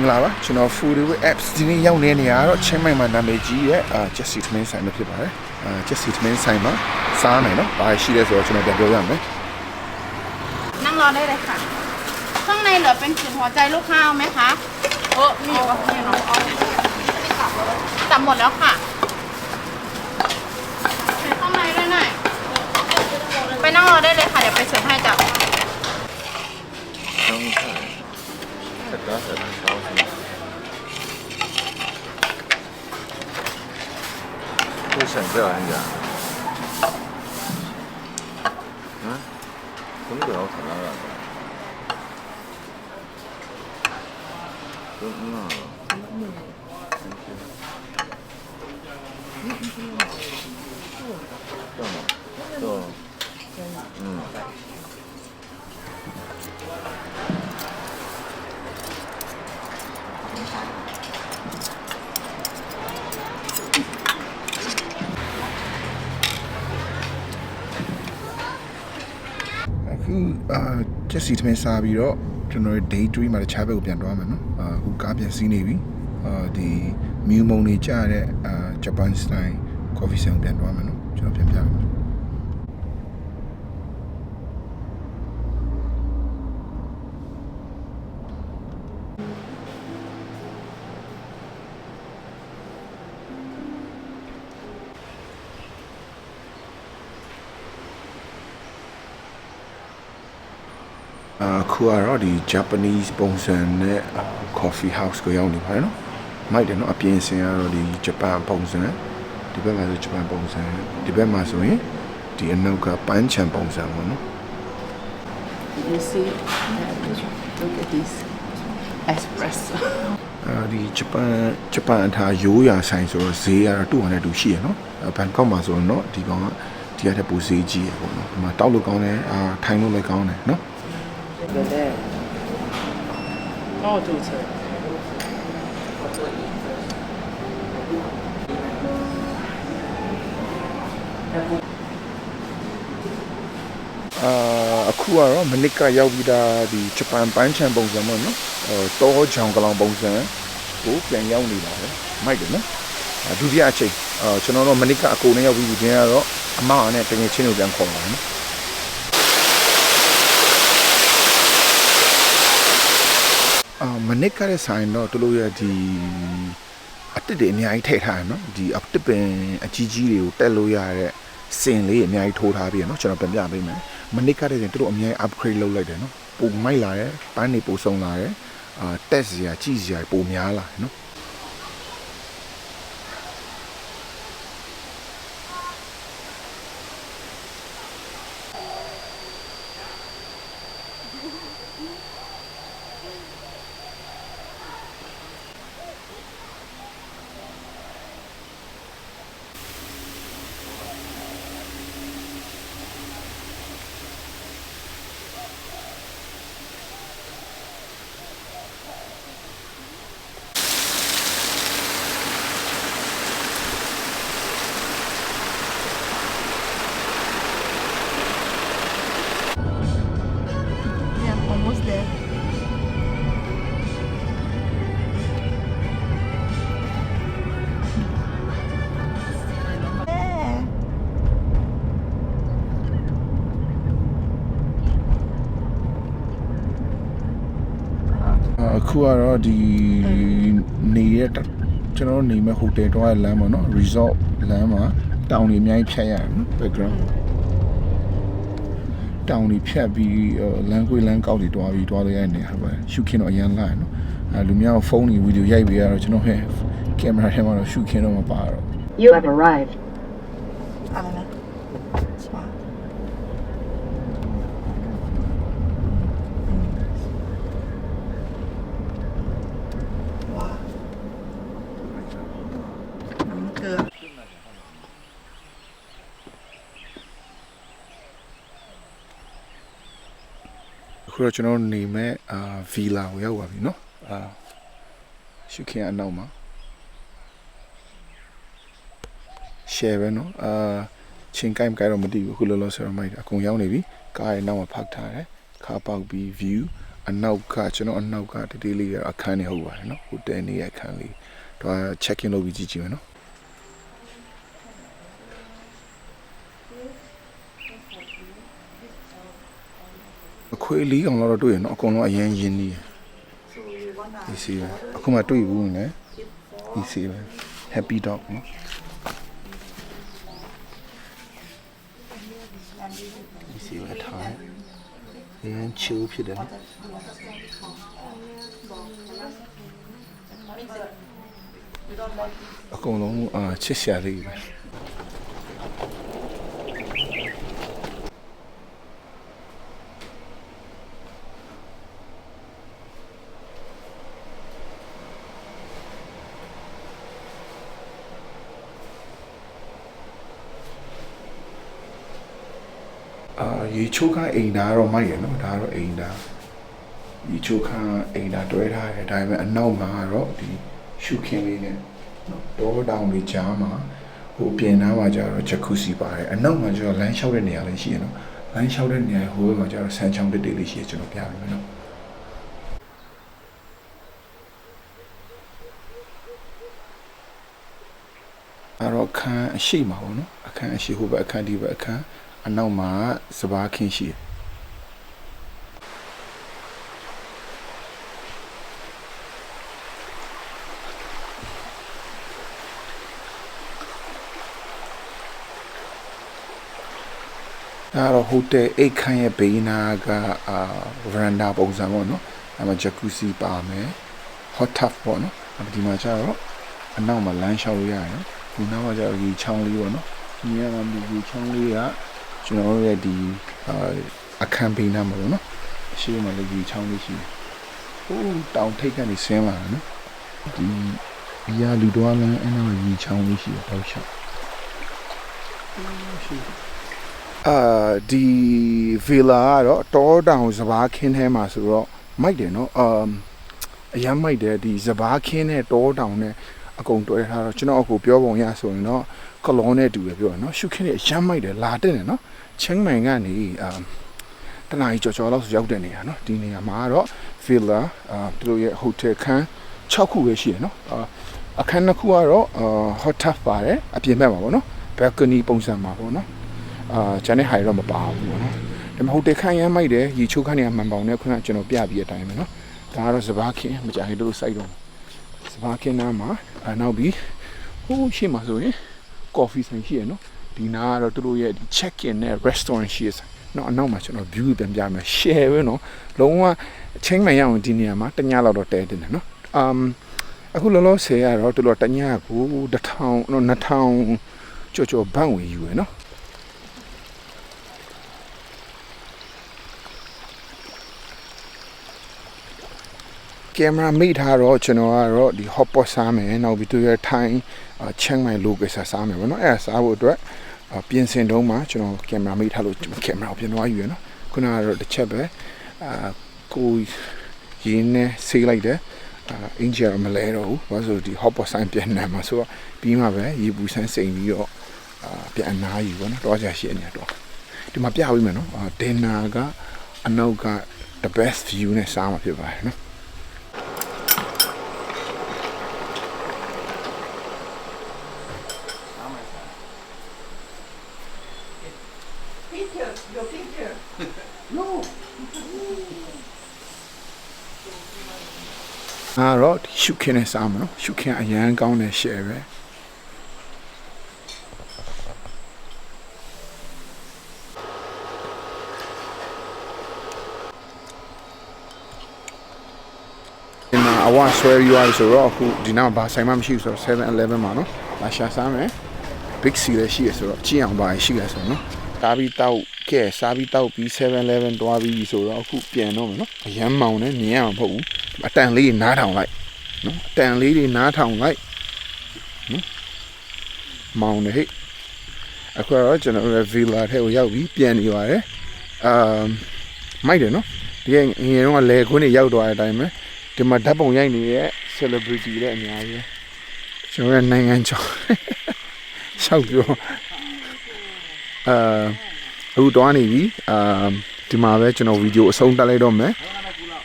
မမင်္ဂလာပါကျွန်တော် Food with Apps ဒီနေ့ရောက်နေတဲ့နေရာကတော့ချင်းမိုင်မှာနာမည်ကြီးရဲ့အာ Jesse ထမင်းဆိုင်ပဲဖြစ်ပါတယ်အာ Jesse ထမင်းဆိုင်မှာစားမယ်နော်ဘာရှိလဲဆိုတော့ကျွန်တော်ပြန်ပြောပြမယ် นั่งรอได้เลยค่ะ ข้างในเหลือเป็นกลิ่นหัวใจลูกค้าเอาไหมคะโอ้มีอยู่กับพี่เนาะเอาตับหมดแล้วค่ะไปข้างในด้วยหน่อยไปนั่งรอได้เลย ย 먹자 한잔 응? 돈도 나고 다 나가 응, 응. 응. 응. 응. အခုအာ Jesse ထမင်းစားပြီးတော့ကျွန်တော်တို့ day 3မှာတခြားဘက်ကိုပြန်သွားမယ်နော်အာအခုကားပြန်စီးနေပြီအာဒီမြူမုံနေကြတဲ့အာ Japan style coffee ဆိုင်ကိုပြန်သွားမယ်နော်ကျွန်တော်ပြန်ပြမယ် အခုကတော့ဒီ Japanese ပုံစံနဲ့ coffee house ကိုရောက်နေပါတယ်နော်။မိုက်တယ်နော်အပြင်စင်ကတော့ဒီ Japan ပုံစံဒီဘက်မှာဆို Japan ပုံစံဒီဘက်မှာဆိုရင်ဒီအနောက်ကပန်းချံပုံစံပေါ့နော် You see, look at this espresso. ။အဲဒီ Japan Japan အထားရိုးရာဆိုင်ဆိုတော့ဈေးကတော့တူအောင်နဲ့တူရှိရနော်။ဘန်ကောက်မှာဆိုတော့နော်ဒီကောင်ကဒီကတည်းပူဈေးကြီးရပေါ့နော်။ဒီမှာတောက်လို့ကောင်းတယ်အာထိုင်လို့လည်းကောင်းတယ်နော်။ Look at that. Oh, 注册。အာအခုကတော့မနစ်ကရောက်ပြီးသားဒီဂျပန်ပန်းချံပုံစံပေါ့နော်ဟိုတောချောင်ကလောင်ပုံစံကိုပြန်ရောက်နေပါတယ်မိုက်တယ်နော်အာဒုတိယအချိန်အာကျွန်တော်တို့မနစ်ကအကုန်နဲ့ရောက်ပြီးဒီတင်းကတော့အမအောင်နဲ့တကယ်ချင်းကိုပြန်ခေါ်လာတယ် အာမနစ်ကတဲ့ဆိုင်တော့တို့လို့ရဒီအတစ်တွေအများကြီးထည့်ထားတယ်နော်ဒီအတစ်ပင်အကြီးကြီးတွေကိုတက်လို့ရတဲ့စင်လေးအများကြီးထိုးထားပြီးရနော်ကျွန်တော်ပြန်ပြပေးမယ်မနစ်ကတဲ့ရင်တို့အများကြီး upgrade လုပ်လိုက်တယ်နော်ပုံမိုက်လာတယ်ပန်းတွေပုံဆုံလာတယ်အာတက်စရာကြည့်စရာပုံများလာတယ်နော် ခုကတော့ဒီနေရတဲ့ကျွန်တော်တို့နေမဲ့ဟိုတယ်တော့လမ်းပေါ့နော် resort လမ်းမှာတောင်တွေအများကြီးဖြတ်ရတယ်နော် background တောင်တွေဖြတ်ပြီးအော်လမ်းကွေးလမ်းကောက်တွေတွားပြီးတွားလို့ရတဲ့နေရာပဲရှုခင်းတော့အရန်လာရနော်အဲလူများကဖုန်းတွေဗီဒီယိုရိုက်ပြီးရတော့ကျွန်တော်ဟဲ့ကင်မရာထဲမှာတော့ရှုခင်းတော့မပါတော့ You have arrived. တော့ကျွန်တော်တို့နေမဲ့အာဗီလာကိုရောက်ပါပြီနော်အာရှုခင်းအနောက်မှာ share ပဲနော်အာချင်းကိုင်းကိုင်းတော့မသိဘူးအခုလောလောဆယ်တော့မိုက်တယ်အကုန်ရောက်နေပြီကားရဲ့နောက်မှာဖောက်ထားတယ်ခါပေါက်ပြီး view အနောက်ကကျွန်တော်အနောက်ကတတိလေးရအခန်းနေဟုတ်ပါတယ်နော်ဟိုတယ်နေရအခန်းလေးတော့ check in လုပ်ပြီးကြည့်ကြည့်မယ်နော်အ ခွေလေးကောင်တော့တွေ့ရနော်အကုန်လုံးအရင်ရင်းနေရဒီစီပဲအခုမှတွေ့ဘူးနဲ့ဒီစီပဲ happy dog နော်ဒီစီပဲထားရရင် chill ဖြစ်တယ်နော်အကုန်လုံးအာချစ်ရှာလေးပဲ အာရေချိုးခန့်အိမ်သားတော့မိုက်ရနော်ဒါကတော့အိမ်သားရေချိုးခန့်အိမ်သားတွဲထားတယ်ဒါပေမဲ့အနောက်မှာကတော့ဒီရှုခင်းလေးနဲ့နော်တောတောင်လေးကြားမှာဟိုပြင်သားမှာကျတော့ဂျကူစီပါတယ်အနောက်မှာကျတော့လမ်းလျှောက်တဲ့နေရာလေးရှိရနော်လမ်းလျှောက်တဲ့နေရာဟိုဘက်မှာကျတော့ဆန်ချောင်းတစ်တိတ်လေးရှိရကျွန်တော်ပြပေးမယ်နော်အဲ့တော့အခန်းအရှိမှာပေါ့နော်အခန်းအရှိဟိုဘက်အခန်းဒီဘက်အခန်း အနောက်မှာစပားခင်းရှိတယ်ဒါကတော့ဟိုတယ်အိတ်ခမ်းရဲ့ဘေးနာကအာဗရန်ဒါပုံစံပေါ့နော်အဲမှာဂျကူစီပါမယ် hot tub ပေါ့နော်အဲဒီမှာကျတော့အနောက်မှာလမ်းလျှောက်လို့ရတယ်နော်ဒီနောက်မှာကျတော့ဒီချောင်းလေးပေါ့နော်ဒီကမှာဒီချောင်းလေးက ကျွန်တော်တို့ရဲ့ဒီအာအခန်းဘေးနာမှာပေါ့နော်အရှိမလေးဒီချောင်းလေးရှိတယ်ဟိုးတောင်ထိပ်ကနေဆင်းလာတာနော်ဒီဒီရလူတော်လမ်းအဲ့နောက်ဒီချောင်းလေးရှိတယ်တောက်လျှောက်အာဒီဗီလာကတော့တောတောင်စပားခင်းထဲမှာဆိုတော့မိုက်တယ်နော်အမ်အရမ်းမိုက်တယ်ဒီစပားခင်းနဲ့တောတောင်နဲ့အကုန်တွဲထားတော့ကျွန်တော်အခုပြောပုံရဆိုရင်တော့ ကလောနဲ့တူပဲပြောရနော်ရှုခင်းနဲ့အရမ်းမိုက်တယ်လာတဲ့နော်ချင်းမိုင်ကနေအမ်တနားကြီးကြော်ကြော်လောက်ဆိုရောက်တဲ့နေရာနော်ဒီနေရာမှာကတော့ဗီလာအာသူတို့ရဲ့ဟိုတယ်ခန်း6ခုပဲရှိတယ်နော်အာအခန်းနှစ်ခုကတော့အာဟော့တပ်ပါတယ်အပြင်ဘက်မှာပေါ့နော်ဘယ်ကနီပုံစံမှာပေါ့နော်အာကျန်တဲ့ဟာတွေတော့မပါဘူးပေါ့နော်ဒါပေမဲ့ဟိုတယ်ခန့်ရမ်းမိုက်တယ်ရေချိုးခန့်နေရမှန်ပေါင်နဲ့ခုနကကျွန်တော်ပြပြတဲ့အတိုင်းပဲနော်ဒါကတော့စပားခင်းမကြခင်တို့စိုက်တော့စပားခင်းနားမှာအနောက်ပြီးဟိုးရှိမှဆိုရင် ကော်ဖီဆိုင်ရှိရနော်ဒီနားကတော့သူတို့ရဲ့ဒီ check in နဲ့ restaurant ရှိရဆိုင်နော်အနောက်မှာကျွန်တော် view ပြန်ပြမယ် share ပဲနော်လုံးဝချင်းမှန်ရအောင်ဒီနေရာမှာတညလောက်တော့တဲတင်တယ်နော် um အခုလောလောဆယ်ကတော့သူတို့တညကို1000နော်2000ကြော်ကြော်ဘန့်ဝင်ယူရယ်နော် ကင်မရာမိထားတော့ကျွန်တော်ကတော့ဒီ hot pot စားမယ်နောက်ပြီးသူရဲ့ time ချန်မိုင် logo စားစားမယ်ဗောနော်အဲ့ဒါစားဖို့အတွက်အာပြင်ဆင်တုံးမှာကျွန်တော်ကင်မရာမိထားလို့ကင်မရာကိုပြင်သွားယူရနော်ခုနကတော့တစ်ချက်ပဲအာကိုရင်းနဲ့ဆေးလိုက်တယ်အာအင်ဂျီမလဲတော့ဘူးဘာလို့ဆိုဒီ hot pot ဆိုင်ပြန်နေမှာဆိုတော့ပြီးမှပဲရေပူဆန်းစိန်ပြီးတော့အာပြန်အနားယူဗောနော်တော့ကြရှိနေတော့ဒီမှာပြပေးမယ်နော်အာဒင်နာကအနောက်က the best view နဲ့စားမှာဖြစ်ပါတယ်နော် အားတော့ဒီရှုခင်းနဲ့စားမနော်ရှုခင်းအရန်ကောင်းတဲ့ share ပဲဒီမှာအဝဆွဲယူရဆိုတော့အခုဒီနောက်ဘာဆိုင်မှမရှိဘူးဆိုတော့7-11မှာနော်လာရှာစားမယ် big C လည်းရှိရဆိုတော့ကြည့်အောင်ပါရှိရဆိုတော့နော်စားပြီးတောက် ကဲစားပြီးတောက်ပြီး7-11တွားပြီးဆိုတော့အခုပြန်တော့မယ်နော်အရန်မောင်နဲ့မြင်ရမှာမဟုတ်ဘူးအတန်လေးတွေနားထောင်လိုက်နော်အတန်လေးတွေနားထောင်လိုက်နော်မောင်နေဟဲ့အခုတော့ကျွန်တော်ရဲ့ villa ထဲကိုရောက်ပြီးပြန်နေပါတယ်အာမိုက်တယ်နော်ဒီကငယ်တော့လေခွန်းတွေရောက်သွားတဲ့အတိုင်းပဲဒီမှာဓာတ်ပုံရိုက်နေတဲ့ celebrity တွေအများကြီးပဲကျွန်တော်ရဲ့နိုင်ငံကျော်ရှောက်ပြောအာ အခုတွားနေပြီအာဒီမှာပဲကျွန်တော်ဗီဒီယိုအဆုံးတက်လိုက်တော့မယ်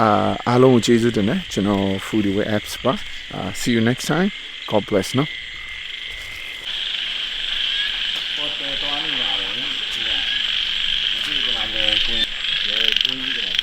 အာအားလုံးကိုကျေးဇူးတင်တယ်ကျွန်တော် Foodie apps ပါအာ see you next time god bless နော်ပေါ်တယ်သွားနေပါလေဒီကဒီကလည်းကွင်းလေကွင်းကြီးက